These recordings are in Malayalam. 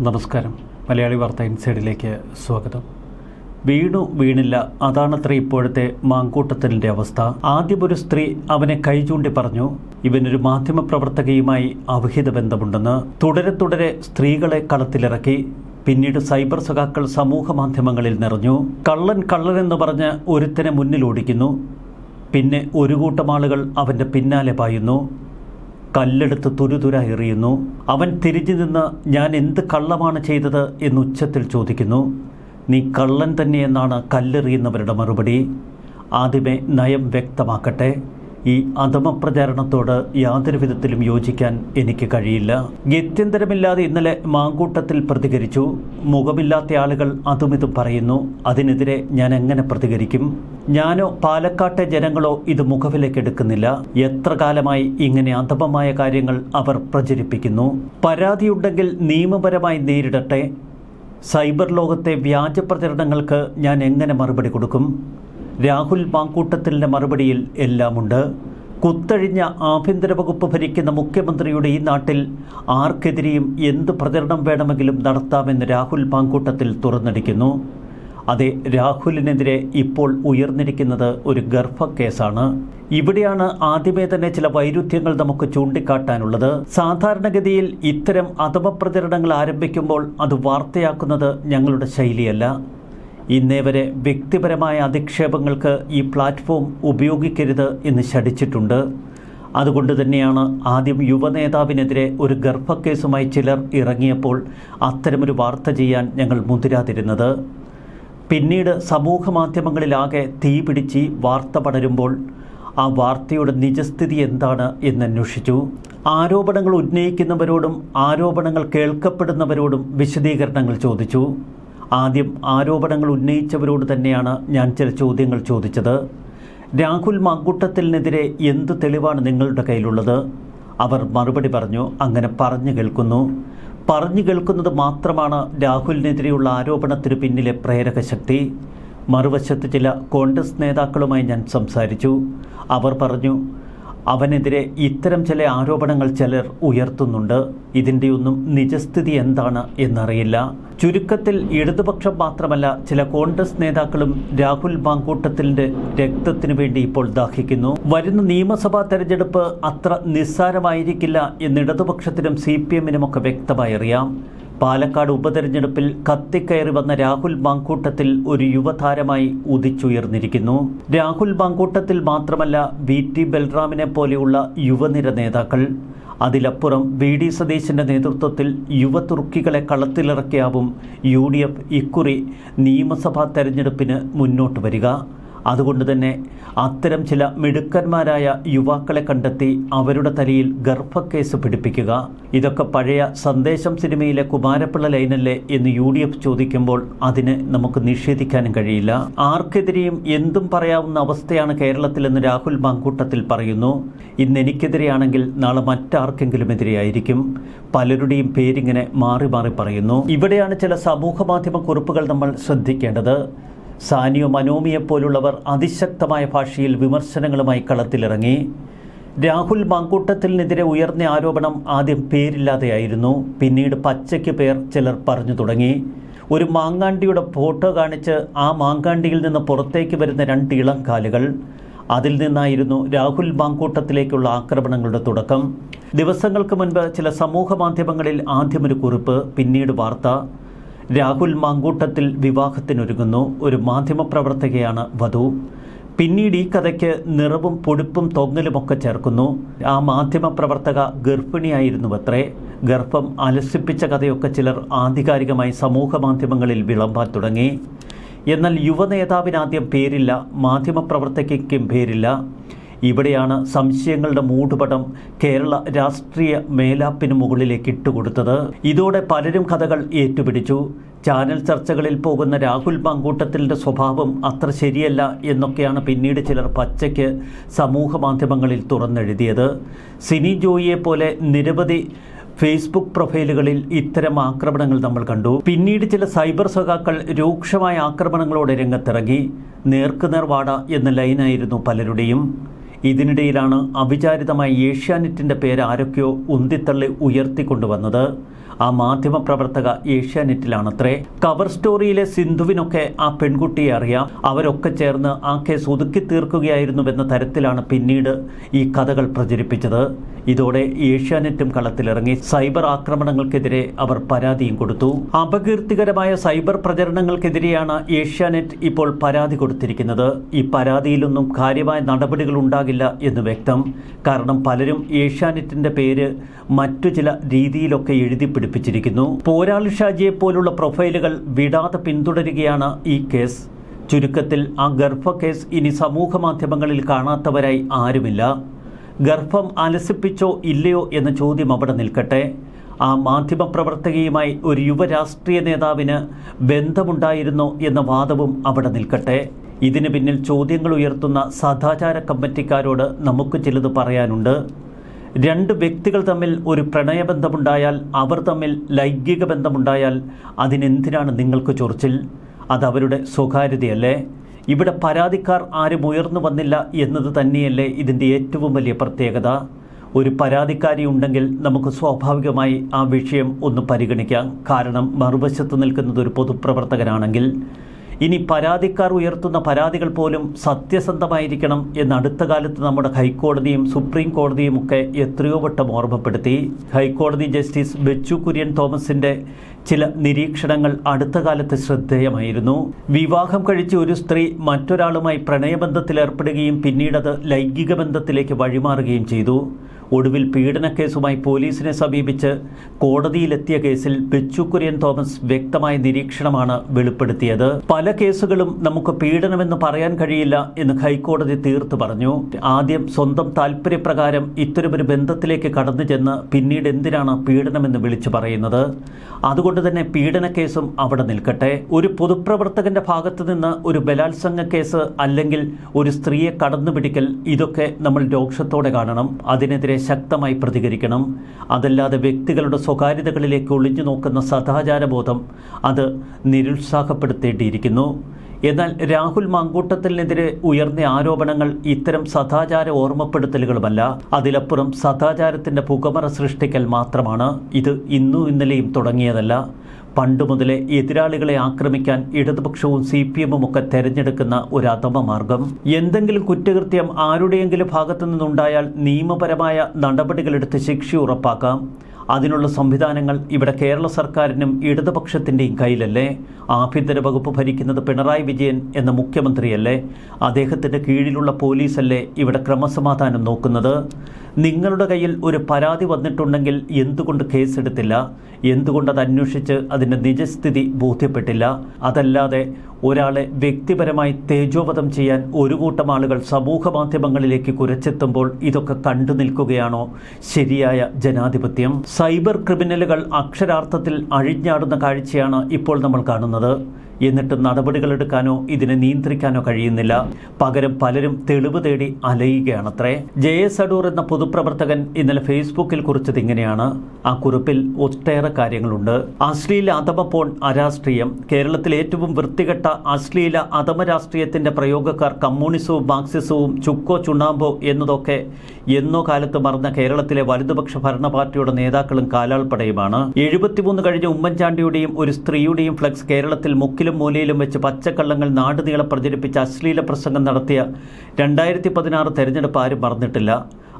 നമസ്കാരം. മലയാളി വാർത്ത ഇൻസൈഡിലേക്ക് സ്വാഗതം. വീണു വീണില്ല. അതാണത്ര ഇപ്പോഴത്തെ മാങ്കൂട്ടത്തലിന്റെ അവസ്ഥ. ആദ്യം ഒരു സ്ത്രീ അവനെ കൈ ചൂണ്ടി പറഞ്ഞു ഇവനൊരു മാധ്യമപ്രവർത്തകയുമായി അവിഹിത ബന്ധമുണ്ടെന്ന്. തുടരെ തുടരെ സ്ത്രീകളെ കളത്തിലിറക്കി. പിന്നീട് സൈബർ സഖാക്കൾ സമൂഹ മാധ്യമങ്ങളിൽ നിറഞ്ഞു. കള്ളൻ കള്ളൻ എന്ന് പറഞ്ഞ് ഒരുത്തനെ മുന്നിലോടിക്കുന്നു പിന്നെ ഒരു കൂട്ടം ആളുകൾ അവന്റെ പിന്നാലെ പായുന്നു. കല്ലെടുത്ത് തുരുതുര എറിയുന്നു. അവൻ തിരിഞ്ഞു നിന്ന് ഞാൻ എന്ത് കള്ളമാണ് ചെയ്തത് എന്ന് ഉച്ചത്തിൽ ചോദിക്കുന്നു. നീ കള്ളൻ തന്നെയെന്നാണ് കല്ലെറിയുന്നവരുടെ മറുപടി. ആദ്യമേ നയം വ്യക്തമാക്കട്ടെ. ഈ അധമപ്രചാരണത്തോട് യാതൊരു വിധത്തിലും യോജിക്കാൻ എനിക്ക് കഴിയില്ല. ഗത്യന്തരമില്ലാതെ ഇന്നലെ മാങ്കൂട്ടത്തിൽ പ്രതികരിച്ചു. മുഖമില്ലാത്ത ആളുകൾ അതും ഇതും പറയുന്നു. അതിനെതിരെ ഞാൻ എങ്ങനെ പ്രതികരിക്കും? ഞാനോ പാലക്കാട്ടെ ജനങ്ങളോ ഇത് മുഖവിലേക്ക് എടുക്കുന്നില്ല. എത്ര കാലമായി ഇങ്ങനെ അധമമായ കാര്യങ്ങൾ അവർ പ്രചരിപ്പിക്കുന്നു? പരാതിയുണ്ടെങ്കിൽ നിയമപരമായി നേരിടട്ടെ. സൈബർ ലോകത്തെ വ്യാജ പ്രചരണങ്ങൾക്ക് ഞാൻ എങ്ങനെ മറുപടി കൊടുക്കും? രാഹുൽ മാങ്കൂട്ടത്തിലിന്റെ മറുപടിയിൽ എല്ലാമുണ്ട്. കുത്തഴിഞ്ഞ ആഭ്യന്തര വകുപ്പ് ഭരിക്കുന്ന മുഖ്യമന്ത്രിയുടെ ഈ നാട്ടിൽ ആർക്കെതിരെയും എന്ത് പ്രചരണം വേണമെങ്കിലും നടത്താമെന്ന് രാഹുൽ പാങ്കൂട്ടത്തിൽ തുറന്നടിക്കുന്നു. അതെ രാഹുലിനെതിരെ ഇപ്പോൾ ഉയർന്നിരിക്കുന്നത് ഒരു ഗർഭ കേസാണ് ഇവിടെയാണ് ആദ്യമേ തന്നെ ചില വൈരുദ്ധ്യങ്ങൾ നമുക്ക് ചൂണ്ടിക്കാട്ടാനുള്ളത്. സാധാരണഗതിയിൽ ഇത്തരം അധമപ്രചരണങ്ങൾ ആരംഭിക്കുമ്പോൾ അത് വാർത്തയാക്കുന്നത് ഞങ്ങളുടെ ശൈലിയല്ല. ഇന്നേ വരെ വ്യക്തിപരമായ അധിക്ഷേപങ്ങൾക്ക് ഈ പ്ലാറ്റ്ഫോം ഉപയോഗിക്കരുത് എന്ന് ശഠിച്ചിട്ടുണ്ട്. അതുകൊണ്ട് തന്നെയാണ് ആദ്യം യുവനേതാവിനെതിരെ ഒരു ഗർഭക്കേസുമായി ചിലർ ഇറങ്ങിയപ്പോൾ അത്തരമൊരു വാർത്ത ചെയ്യാൻ ഞങ്ങൾ മുതിരാതിരുന്നത്. പിന്നീട് സമൂഹ മാധ്യമങ്ങളിലാകെ തീ പിടിച്ച് വാർത്ത പടരുമ്പോൾ ആ വാർത്തയുടെ നിജസ്ഥിതി എന്താണ് എന്ന് അന്വേഷിച്ചു. ആരോപണങ്ങൾ ഉന്നയിക്കുന്നവരോടും ആരോപണങ്ങൾ കേൾക്കപ്പെടുന്നവരോടും വിശദീകരണങ്ങൾ ചോദിച്ചു. ആദ്യം ആരോപണങ്ങൾ ഉന്നയിച്ചവരോട് തന്നെയാണ് ഞാൻ ചില ചോദ്യങ്ങൾ ചോദിച്ചത്. രാഹുൽ മങ്കുട്ടത്തിനെതിരെ എന്ത് തെളിവാണ് നിങ്ങളുടെ കയ്യിലുള്ളത്? അവർ മറുപടി പറഞ്ഞു അങ്ങനെ പറഞ്ഞു കേൾക്കുന്നു. പറഞ്ഞു കേൾക്കുന്നത് മാത്രമാണ് രാഹുലിനെതിരെയുള്ള ആരോപണത്തിന് പിന്നിലെ പ്രേരക ശക്തി. മറുവശത്ത് ചില കോൺഗ്രസ് നേതാക്കളുമായി ഞാൻ സംസാരിച്ചു. അവർ പറഞ്ഞു അവനെതിരെ ഇത്തരം ചില ആരോപണങ്ങൾ ചിലർ ഉയർത്തുന്നുണ്ട്. ഇതിന്റെയൊന്നും നിജസ്ഥിതി എന്താണ് എന്നറിയില്ല. ചുരുക്കത്തിൽ ഇടതുപക്ഷം മാത്രമല്ല ചില കോൺഗ്രസ് നേതാക്കളും രാഹുൽ മാങ്കൂട്ടത്തിന്റെ രക്തത്തിനു വേണ്ടി ഇപ്പോൾ ദാഹിക്കുന്നു. വരുന്ന നിയമസഭാ തെരഞ്ഞെടുപ്പ് അത്ര നിസ്സാരമായിരിക്കില്ല എന്ന് ഇടതുപക്ഷത്തിനും സി പി എമ്മിനുമൊക്കെ വ്യക്തമായി അറിയാം പാലക്കാട് ഉപതെരഞ്ഞെടുപ്പിൽ കത്തിക്കയറി വന്ന രാഹുൽ മാങ്കൂട്ടത്തിൽ ഒരു യുവതാരമായി ഉദിച്ചുയർന്നിരിക്കുന്നു. രാഹുൽ മാങ്കൂട്ടത്തിൽ മാത്രമല്ല വി ടി ബൽറാമിനെ പോലെയുള്ള യുവനിര നേതാക്കൾ. അതിലപ്പുറം വി ഡി സതീശന്റെ നേതൃത്വത്തിൽ യുവതുർക്കികളെ കളത്തിലിറക്കിയാവും യു ഡി എഫ് ഇക്കുറി നിയമസഭാ തെരഞ്ഞെടുപ്പിന് മുന്നോട്ട് വരിക. അതുകൊണ്ട് തന്നെ അത്തരം ചില മിടുക്കന്മാരായ യുവാക്കളെ കണ്ടെത്തി അവരുടെ തലയിൽ ഗർഭക്കേസ് പിടിപ്പിക്കുക. ഇതൊക്കെ പഴയ സന്ദേശം സിനിമയിലെ കുമാരപ്പിള്ള ലൈനല്ലേ എന്ന് യു ഡി എഫ് ചോദിക്കുമ്പോൾ അതിന് നമുക്ക് നിഷേധിക്കാനും കഴിയില്ല. ആർക്കെതിരെയും എന്തും പറയാവുന്ന അവസ്ഥയാണ് കേരളത്തിലെന്ന് രാഹുൽ മാങ്കൂട്ടത്തിൽ പറയുന്നു. ഇന്ന് എനിക്കെതിരെയാണെങ്കിൽ നാളെ മറ്റാർക്കെങ്കിലും എതിരെയായിരിക്കും. പലരുടെയും പേരിങ്ങനെ മാറി മാറി പറയുന്നു. ഇവിടെയാണ് ചില സമൂഹ മാധ്യമ കുറിപ്പുകൾ നമ്മൾ ശ്രദ്ധിക്കേണ്ടത്. സാനിയോ മനോമിയെപ്പോലുള്ളവർ അതിശക്തമായ ഭാഷയിൽ വിമർശനങ്ങളുമായി കളത്തിലിറങ്ങി. രാഹുൽ മാങ്കൂട്ടത്തിനെതിരെ ഉയർന്ന ആരോപണം ആദ്യം പേരില്ലാതെയായിരുന്നു. പിന്നീട് പച്ചയ്ക്ക് പേർ ചിലർ പറഞ്ഞു തുടങ്ങി. ഒരു മാങ്കാണ്ടിയുടെ ഫോട്ടോ കാണിച്ച് ആ മാങ്കാണ്ടിയിൽ നിന്ന് പുറത്തേക്ക് വരുന്ന രണ്ട് ഇളം കാലുകൾ അതിൽ നിന്നായിരുന്നു രാഹുൽ മാങ്കൂട്ടത്തിലേക്കുള്ള ആക്രമണങ്ങളുടെ തുടക്കം. ദിവസങ്ങൾക്ക് മുൻപ് ചില സമൂഹ മാധ്യമങ്ങളിൽ ആദ്യമൊരു കുറിപ്പ് പിന്നീട് വാർത്ത. രാഹുൽ മാങ്കൂട്ടത്തിൽ വിവാഹത്തിനൊരുങ്ങുന്നു. ഒരു മാധ്യമപ്രവർത്തകയാണ് വധു. പിന്നീട് ഈ കഥയ്ക്ക് നിറവും പൊടിപ്പും തൊങ്ങലുമൊക്കെ ചേർക്കുന്നു. ആ മാധ്യമപ്രവർത്തക ഗർഭിണിയായിരുന്നുവത്രേ. ഗർഭം അലസിപ്പിച്ച കഥയൊക്കെ ചിലർ ആധികാരികമായി സമൂഹ മാധ്യമങ്ങളിൽ വിളമ്പാൻ തുടങ്ങി. എന്നാൽ യുവനേതാവിനാദ്യം പേരില്ല. മാധ്യമപ്രവർത്തകയ്ക്കും പേരില്ല. ഇവിടെയാണ് സംശയങ്ങളുടെ മൂടുപടം കേരള രാഷ്ട്രീയ മേലാപ്പിന് മുകളിലേക്ക് ഇട്ടുകൊടുത്തത്. ഇതോടെ പലരും കഥകൾ ഏറ്റുപിടിച്ചു. ചാനൽ ചർച്ചകളിൽ പോകുന്ന രാഹുൽ പങ്കൂട്ടത്തിന്റെ സ്വഭാവം അത്ര ശരിയല്ല എന്നൊക്കെയാണ് പിന്നീട് ചിലർ പച്ചയ്ക്ക് സമൂഹ മാധ്യമങ്ങളിൽ തുറന്നെഴുതിയത്. സിനി ജോയിയെ പോലെ നിരവധി ഫേസ്ബുക്ക് പ്രൊഫൈലുകളിൽ ഇത്തരം ആക്രമണങ്ങൾ നമ്മൾ കണ്ടു. പിന്നീട് ചില സൈബർ സഖാക്കൾ രൂക്ഷമായ ആക്രമണങ്ങളോടെ രംഗത്തിറങ്ങി. നേർക്കുനേർ വാട എന്ന ലൈനായിരുന്നു പലരുടെയും. ഇതിനിടയിലാണ് അവിചാരിതമായി ഏഷ്യാനെറ്റിന്റെ പേര് ആരൊക്കെയോ ഉന്തിത്തള്ളി ഉയർത്തിക്കൊണ്ടുവന്നത്. ആ മാധ്യമപ്രവർത്തക ഏഷ്യാനെറ്റിലാണത്രേ. കവർ സ്റ്റോറിയിലെ സിന്ധുവിനൊക്കെ ആ പെൺകുട്ടിയെ അറിയാം. അവരൊക്കെ ചേർന്ന് ആ കേസ് ഒതുക്കി തീർക്കുകയായിരുന്നുവെന്ന തരത്തിലാണ് പിന്നീട് ഈ കഥകൾ പ്രചരിപ്പിച്ചത്. ഇതോടെ ഏഷ്യാനെറ്റും കളത്തിലിറങ്ങി. സൈബർ ആക്രമണങ്ങൾക്കെതിരെ അവർ പരാതിയും കൊടുത്തു. അപകീർത്തികരമായ സൈബർ പ്രചരണങ്ങൾക്കെതിരെയാണ് ഏഷ്യാനെറ്റ് ഇപ്പോൾ പരാതി കൊടുത്തിരിക്കുന്നത്. ഈ പരാതിയിലൊന്നും കാര്യമായ നടപടികൾ ഉണ്ടാകില്ല എന്ന് വ്യക്തം. കാരണം പലരും ഏഷ്യാനെറ്റിന്റെ പേര് മറ്റു ചില രീതിയിലൊക്കെ എഴുതി പിടിപ്പിച്ചിരിക്കുന്നു. പോരാളി ഷാജിയെ പോലുള്ള പ്രൊഫൈലുകൾ വിടാതെ പിന്തുടരുകയാണ് ഈ കേസ്. ചുരുക്കത്തിൽ ആ ഗർഭ കേസ് ഇനി സമൂഹ മാധ്യമങ്ങളിൽ കാണാത്തവരായി ആരുമില്ല. ഗർഭം അലസിപ്പിച്ചോ ഇല്ലയോ എന്ന ചോദ്യം അവിടെ നിൽക്കട്ടെ. ആ മാധ്യമപ്രവർത്തകയുമായി ഒരു യുവരാഷ്ട്രീയ നേതാവിന് ബന്ധമുണ്ടായിരുന്നോ എന്ന വാദവും അവിടെ നിൽക്കട്ടെ. ഇതിന് പിന്നിൽ ചോദ്യങ്ങൾ ഉയർത്തുന്ന സദാചാര കമ്മിറ്റിക്കാരോട് നമുക്ക് ചിലത് പറയാനുണ്ട്. രണ്ട് വ്യക്തികൾ തമ്മിൽ ഒരു പ്രണയബന്ധമുണ്ടായാൽ അവർ തമ്മിൽ ലൈംഗിക ബന്ധമുണ്ടായാൽ അതിനെന്തിനാണ് നിങ്ങൾക്ക് ചൊറിച്ചിൽ? അത് അവരുടെ സ്വകാര്യതയല്ലേ? ഇവിടെ പരാതിക്കാർ ആരും ഉയർന്നു വന്നില്ല എന്നത് തന്നെയല്ലേ ഇതിന്റെ ഏറ്റവും വലിയ പ്രത്യേകത. ഒരു പരാതിക്കാരി ഉണ്ടെങ്കിൽ നമുക്ക് സ്വാഭാവികമായി ആ വിഷയം ഒന്ന് പരിഗണിക്കാം. കാരണം മറുവശത്ത് നിൽക്കുന്നത് ഒരു പൊതുപ്രവർത്തകനാണെങ്കിൽ ഇനി പരാതിക്കാർ ഉയർത്തുന്ന പരാതികൾ പോലും സത്യസന്ധമായിരിക്കണം എന്ന് അടുത്ത കാലത്ത് നമ്മുടെ ഹൈക്കോടതിയും സുപ്രീം കോടതിയും ഒക്കെ എത്രയോ വട്ടം ഓർമ്മപ്പെടുത്തി. ഹൈക്കോടതി ജസ്റ്റിസ് ബെച്ചു കുര്യൻ തോമസിന്റെ ചില നിരീക്ഷണങ്ങൾ അടുത്ത കാലത്ത് ശ്രദ്ധേയമായിരുന്നു. വിവാഹം കഴിച്ച് ഒരു സ്ത്രീ മറ്റൊരാളുമായി പ്രണയബന്ധത്തിലേർപ്പെടുകയും പിന്നീടത് ലൈംഗിക ബന്ധത്തിലേക്ക് വഴിമാറുകയും ചെയ്തു. ഒടുവിൽ പീഡനക്കേസുമായി പോലീസിനെ സമീപിച്ച് കോടതിയിലെത്തിയ കേസിൽ ബെച്ചു കുര്യൻ തോമസ് വ്യക്തമായ നിരീക്ഷണമാണ് വെളിപ്പെടുത്തിയത്. പല കേസുകളും നമുക്ക് പീഡനമെന്ന് പറയാൻ കഴിയില്ല എന്ന് ഹൈക്കോടതി തീർത്തു പറഞ്ഞു. ആദ്യം സ്വന്തം താല്പര്യപ്രകാരം ഇത്തരമൊരു ബന്ധത്തിലേക്ക് കടന്നു ചെന്ന് പിന്നീട് എന്തിനാണ് പീഡനമെന്ന് വിളിച്ചു പറയുന്നത്? അതുകൊണ്ട് തന്നെ പീഡന കേസും അവിടെ നിൽക്കട്ടെ. ഒരു പൊതുപ്രവർത്തകന്റെ ഭാഗത്ത് നിന്ന് ഒരു ബലാത്സംഗ കേസ് അല്ലെങ്കിൽ ഒരു സ്ത്രീയെ കടന്നുപിടിക്കൽ ഇതൊക്കെ നമ്മൾ രോക്ഷത്തോടെ കാണണം. അതിനെതിരെ ശക്തമായി പ്രതികരിക്കണം. അതല്ലാതെ വ്യക്തികളുടെ സ്വകാര്യതകളിലേക്ക് ഒളിഞ്ഞു നോക്കുന്ന സദാചാരബോധം അത് നിരുത്സാഹപ്പെടുത്തേണ്ടിയിരിക്കുന്നു. എന്നാൽ രാഹുൽ മാങ്കൂട്ടത്തിനെതിരെ ഉയർന്ന ആരോപണങ്ങൾ ഇത്തരം സദാചാര ഓർമ്മപ്പെടുത്തലുകളുമല്ല. അതിലപ്പുറം സദാചാരത്തിന്റെ പുകമറ സൃഷ്ടിക്കൽ മാത്രമാണ് ഇത് ഇന്നും ഇന്നലെയും തുടങ്ങിയതല്ല. പണ്ട് മുതലേ എതിരാളികളെ ആക്രമിക്കാൻ ഇടതുപക്ഷവും സി പി എമ്മും ഒക്കെ തെരഞ്ഞെടുക്കുന്ന ഒരു അധമ മാർഗം. എന്തെങ്കിലും കുറ്റകൃത്യം ആരുടെയെങ്കിലും ഭാഗത്തു നിന്നുണ്ടായാൽ നിയമപരമായ നടപടികളെടുത്ത് ശിക്ഷ ഉറപ്പാക്കാം. അതിനുള്ള സംവിധാനങ്ങൾ ഇവിടെ കേരള സർക്കാരിനും ഇടതുപക്ഷത്തിന്റെയും കയ്യിലല്ലേ? ആഭ്യന്തര വകുപ്പ് ഭരിക്കുന്നത് പിണറായി വിജയൻ എന്ന മുഖ്യമന്ത്രിയല്ലേ? അദ്ദേഹത്തിന്റെ കീഴിലുള്ള പോലീസല്ലേ ഇവിടെ ക്രമസമാധാനം നോക്കുന്നത്? നിങ്ങളുടെ കയ്യിൽ ഒരു പരാതി വന്നിട്ടുണ്ടെങ്കിൽ എന്തുകൊണ്ട് കേസെടുത്തില്ല? എന്തുകൊണ്ട് അത് അന്വേഷിച്ച് അതിന്റെ നിജസ്ഥിതി ബോധ്യപ്പെട്ടില്ല? അതല്ലാതെ ഒരാളെ വ്യക്തിപരമായി തേജോവധം ചെയ്യാൻ ഒരു കൂട്ടം ആളുകൾ സമൂഹ മാധ്യമങ്ങളിലേക്ക് കുരച്ചെത്തുമ്പോൾ ഇതൊക്കെ കണ്ടു നിൽക്കുകയാണോ? ശരിയായ ജനാധിപത്യം. സൈബർ ക്രിമിനലുകൾ അക്ഷരാർത്ഥത്തിൽ അഴിഞ്ഞാടുന്ന കാഴ്ചയാണ് ഇപ്പോൾ നമ്മൾ കാണുന്നത്. എന്നിട്ട് നടപടികളെടുക്കാനോ ഇതിനെ നിയന്ത്രിക്കാനോ കഴിയുന്നില്ല. പകരം പലരും തെളിവ് തേടി അലയുകയാണത്രേ. ജെ എസ് അടൂർ എന്ന പൊതുപ്രവർത്തകൻ ഇന്നലെ ഫേസ്ബുക്കിൽ കുറിച്ചത് ഇങ്ങനെയാണ്. ആ കുറിപ്പിൽ ഒട്ടേറെ കാര്യങ്ങളുണ്ട്. അശ്ലീല അധമ അരാഷ്ട്രീയം. കേരളത്തിലെ ഏറ്റവും വൃത്തികെട്ട അശ്ലീല അധമ രാഷ്ട്രീയത്തിന്റെ പ്രയോഗക്കാർ കമ്മ്യൂണിസവും മാർക്സിസവും ചുക്കോ ചുണ്ണാമ്പോ എന്നതൊക്കെ എന്നോ കാലത്ത് മറന്ന കേരളത്തിലെ വലതുപക്ഷ ഭരണ പാർട്ടിയുടെ നേതാക്കളും കാലാൾപ്പടയുമാണ്. എഴുപത്തിമൂന്ന് കഴിഞ്ഞ ഉമ്മൻചാണ്ടിയുടെയും ഒരു സ്ത്രീയുടെയും ഫ്ലക്സ് കേരളത്തിൽ മുക്കിലും മൂലയിലും വെച്ച് പച്ചക്കള്ളങ്ങൾ നാടുനീളെ പ്രചരിപ്പിച്ച അശ്ലീല പ്രസംഗം നടത്തിയ രണ്ടായിരത്തി പതിനാറ് തെരഞ്ഞെടുപ്പ് ആരും മറന്നിട്ടില്ല.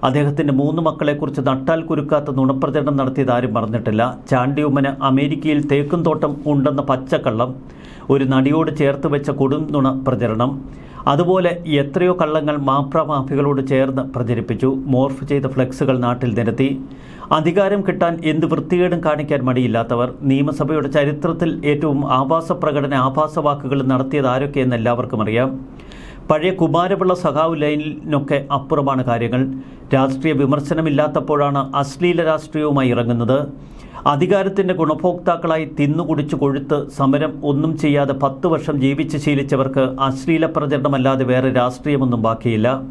അദ്ദേഹത്തിന്റെ മൂന്ന് മക്കളെക്കുറിച്ച് നട്ടാൽ കുരുക്കാത്ത നുണപ്രചരണം നടത്തിയത് ആരും മറന്നിട്ടില്ല. ചാണ്ടിയുമ്മന് അമേരിക്കയിൽ തേക്കും തോട്ടം ഉണ്ടെന്ന പച്ചക്കള്ളം ഒരു നടിയോട് ചേർത്ത് വെച്ച കൊടും നുണ പ്രചരണം. അതുപോലെ എത്രയോ കള്ളങ്ങൾ മാപ്രമാഫികളോട് ചേർന്ന് പ്രചരിപ്പിച്ചു. മോർഫ് ചെയ്ത ഫ്ലെക്സുകൾ നാട്ടിൽ നിരത്തി. അധികാരം കിട്ടാൻ എന്ത് വൃത്തികേടും കാണിക്കാൻ മടിയില്ലാത്തവർ. നിയമസഭയുടെ ചരിത്രത്തിൽ ഏറ്റവും ആഭാസ പ്രകടന ആഭാസ വാക്കുകൾ നടത്തിയത് ആരൊക്കെയെന്ന് എല്ലാവർക്കും അറിയാം. പഴയ കുമാരപിള്ള സഖാവ് ലൈനിനൊക്കെ അപ്പുറമാണ് കാര്യങ്ങൾ. രാഷ്ട്രീയ വിമർശനമില്ലാത്തപ്പോഴാണ് അശ്ലീല രാഷ്ട്രീയവുമായി ഇറങ്ങുന്നത്. അധികാരത്തിന്റെ ഗുണഭോക്താക്കളായി തിന്നുകുടിച്ചു കൊഴുത്ത് സമരം ഒന്നും ചെയ്യാതെ പത്ത് വർഷം ജീവിച്ച് ശീലിച്ചവർക്ക് അശ്ലീല പ്രചരണമല്ലാതെ വേറെ രാഷ്ട്രീയമൊന്നും ബാക്കിയില്ല.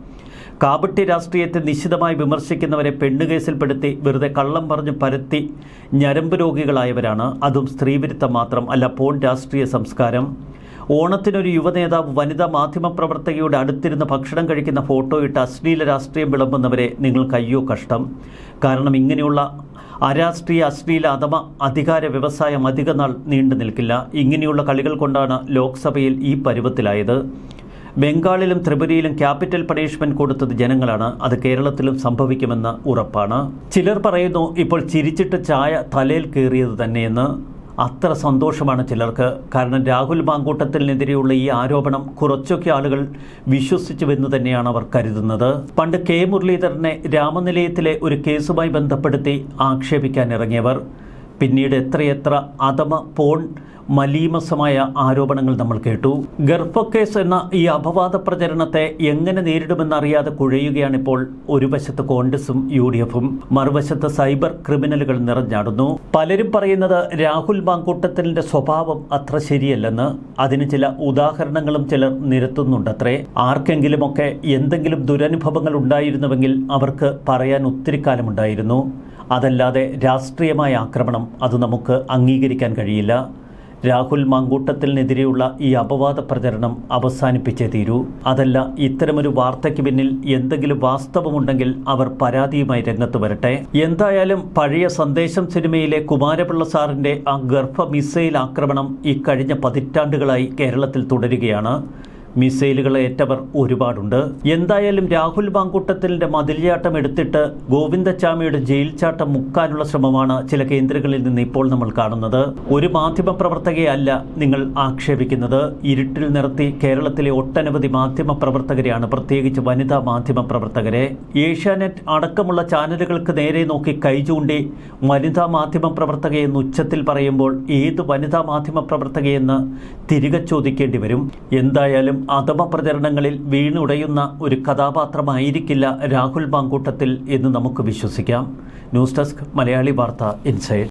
കാപട്യ രാഷ്ട്രീയത്തെ നിശിതമായി വിമർശിക്കുന്നവരെ പെണ്ണുകേസിൽപ്പെടുത്തി വെറുതെ കള്ളം പറഞ്ഞ് പരത്തി ഞരമ്പ് രോഗികളായവരാണ്. അതും സ്ത്രീവിരുദ്ധം മാത്രം അല്ല പോൺ രാഷ്ട്രീയ സംസ്കാരം. ഓണത്തിനൊരു യുവനേതാവ് വനിതാ മാധ്യമപ്രവർത്തകയുടെ അടുത്തിരുന്ന് ഭക്ഷണം കഴിക്കുന്ന ഫോട്ടോ ഇട്ട് അശ്ലീല രാഷ്ട്രീയം വിളമ്പുന്നവരെ നിങ്ങൾക്ക് അയ്യോ കഷ്ടം. കാരണം ഇങ്ങനെയുള്ള അരാഷ്ട്രീയ അശ്ലീല അഥമ അധികാര വ്യവസായം അധികനാൾ നീണ്ടു നിൽക്കില്ല. ഇങ്ങനെയുള്ള കളികൾ കൊണ്ടാണ് ലോക്സഭയിൽ ഈ പരുവത്തിലായത്. ബംഗാളിലും ത്രിപുരയിലും ക്യാപിറ്റൽ പണിഷ്മെന്റ് കൊടുത്തത് ജനങ്ങളാണ്. അത് കേരളത്തിലും സംഭവിക്കുമെന്ന് ഉറപ്പാണ്. ചിലർ പറയുന്നു ഇപ്പോൾ ചിരിച്ചിട്ട് ചായ തലയിൽ കയറിയത് തന്നെയെന്ന്. അത്ര സന്തോഷമാണ് ചിലർക്ക്. കാരണം രാഹുൽ മാങ്കൂട്ടത്തിനെതിരെയുള്ള ഈ ആരോപണം കുറച്ചൊക്കെ ആളുകൾ വിശ്വസിച്ചുവെന്ന് തന്നെയാണ് അവർ കരുതുന്നത്. പണ്ട് കെ മുരളീധരനെ രാമനിലയത്തിലെ ഒരു കേസുമായി ബന്ധപ്പെടുത്തി ആക്ഷേപിക്കാൻ ഇറങ്ങിയവർ പിന്നീട് എത്രയെത്ര അഥമ പോൺ മലീമസമായ ആരോപണങ്ങൾ നമ്മൾ കേട്ടു. ഗർഭക്കേസ് എന്ന ഈ അപവാദ പ്രചരണത്തെ എങ്ങനെ നേരിടുമെന്നറിയാതെ കുഴയുകയാണിപ്പോൾ ഒരു വശത്ത് കോൺഗ്രസും യു ഡി എഫും മറുവശത്ത് സൈബർ ക്രിമിനലുകൾ നിറഞ്ഞാടുന്നു. പലരും പറയുന്നത് രാഹുൽ മാങ്കൂട്ടത്തിലിന്റെ സ്വഭാവം അത്ര ശരിയല്ലെന്ന് അതിന് ചില ഉദാഹരണങ്ങളും ചിലർ നിരത്തുന്നുണ്ടത്രേ. ആർക്കെങ്കിലുമൊക്കെ എന്തെങ്കിലും ദുരനുഭവങ്ങൾ ഉണ്ടായിരുന്നുവെങ്കിൽ അവർക്ക് പറയാൻ ഒത്തിരി കാലമുണ്ടായിരുന്നു. അതല്ലാതെ രാഷ്ട്രീയമായ ആക്രമണം അത് നമുക്ക് അംഗീകരിക്കാൻ കഴിയില്ല. രാഹുൽ മാങ്കൂട്ടത്തിനെതിരെയുള്ള ഈ അപവാദ പ്രചരണം അവസാനിപ്പിച്ചേ തീരൂ. അതല്ല ഇത്തരമൊരു വാർത്തയ്ക്ക് പിന്നിൽ എന്തെങ്കിലും വാസ്തവമുണ്ടെങ്കിൽ അവർ പരാതിയുമായി രംഗത്ത് വരട്ടെ. എന്തായാലും പഴയ സന്ദേശം സിനിമയിലെ കുമാരപിള്ള സാറിന്റെ ആ ഗർഭ മിസൈൽ ആക്രമണം ഈ കഴിഞ്ഞ പതിറ്റാണ്ടുകളായി കേരളത്തിൽ തുടരുകയാണ്. മിസൈലുകൾ ഏറ്റവർ ഒരുപാടുണ്ട്. എന്തായാലും രാഹുൽ ബാങ്കുട്ടത്തിലിന്റെ മതിൽചാട്ടം എടുത്തിട്ട് ഗോവിന്ദച്ചാമിയുടെ ജയിൽ ചാട്ടം മുക്കാനുള്ള ശ്രമമാണ് ചില കേന്ദ്രങ്ങളിൽ നിന്ന് ഇപ്പോൾ നമ്മൾ കാണുന്നത്. ഒരു മാധ്യമ പ്രവർത്തകയെ അല്ല നിങ്ങൾ ആക്ഷേപിക്കുന്നത്. ഇരുട്ടിൽ നിർത്തി കേരളത്തിലെ ഒട്ടനവധി മാധ്യമ പ്രവർത്തകരെയാണ് പ്രത്യേകിച്ച് വനിതാ മാധ്യമ പ്രവർത്തകരെ ഏഷ്യാനെറ്റ് അടക്കമുള്ള ചാനലുകൾക്ക് നേരെ നോക്കി കൈ ചൂണ്ടി വനിതാ മാധ്യമ പ്രവർത്തകയെന്ന് ഉച്ചത്തിൽ പറയുമ്പോൾ ഏത് വനിതാ മാധ്യമ പ്രവർത്തകയെന്ന് തിരികെ ചോദിക്കേണ്ടി വരും. എന്തായാലും അധമ പ്രചരണങ്ങളിൽ വീണുടയുന്ന ഒരു കഥാപാത്രമായിരിക്കില്ല രാഹുൽ മാങ്കൂട്ടത്തിൽ എന്ന് നമുക്ക് വിശ്വസിക്കാം. ന്യൂസ് ഡെസ്ക് മലയാളി വാർത്ത ഇൻസൈഡ്.